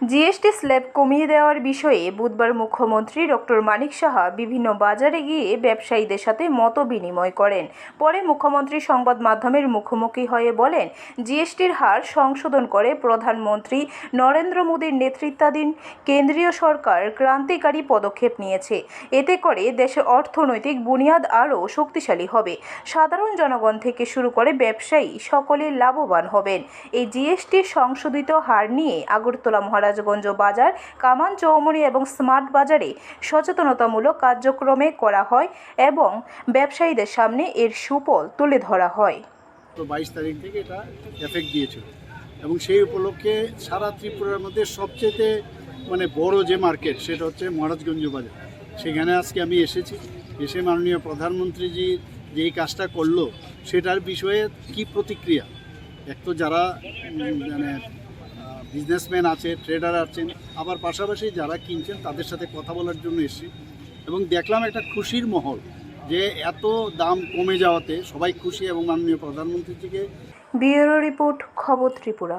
GST slab কমিয়ে দেওয়ার বিষয়ে বুধবার মুখ্যমন্ত্রী ডক্টর মানিক সাহা বিভিন্ন বাজারে গিয়ে ব্যবসায়ীদের সাথে মত বিনিময় করেন। পরে মুখ্যমন্ত্রী সংবাদ মাধ্যমের মুখোমুখি হয়ে বলেন, জিএসটির হার সংশোধন করে প্রধানমন্ত্রী নরেন্দ্র মোদীর নেতৃত্বাধীন কেন্দ্রীয় সরকার ক্রান্তিকারী পদক্ষেপ নিয়েছে। এতে করে দেশের অর্থনৈতিক বুনিয়াদ আরও শক্তিশালী হবে। সাধারণ জনগণ থেকে শুরু করে ব্যবসায়ী সকলে লাভবান হবেন। এই জিএসটির সংশোধিত হার নিয়ে আগরতলা মহারাজগঞ্জ বাজার, কামান চৌমুনি এবং স্মার্ট বাজারে সচেতনতামূলক কার্যক্রমে করা হয় এবং ব্যবসায়ীদের সামনে এর সুফল তুলে ধরা হয়। তো বাইশ তারিখ থেকে এটা এফেক্ট দিয়েছিল এবং সেই উপলক্ষে সারা ত্রিপুরার মধ্যে সবচেয়ে মানে বড় যে মার্কেট সেটা হচ্ছে মহারাজগঞ্জ বাজার। সেখানে আজকে আমি এসেছি, এসে মাননীয় প্রধানমন্ত্রীজি যে কাজটা করল, সেটার বিষয়ে কি প্রতিক্রিয়া? এক তো যারা মানে বিজনেসম্যান আছে ট্রেডার আছেন, আবার পাশাপাশি যারা কিনছেন তাদের সাথে কথা বলার জন্য এসেছি। এবং দেখলাম একটা খুশির মহল যে এত দাম কমে যাওয়াতে সবাই খুশি এবং মাননীয় প্রধানমন্ত্রীজিকে ব্যুরো রিপোর্ট খবর ত্রিপুরা।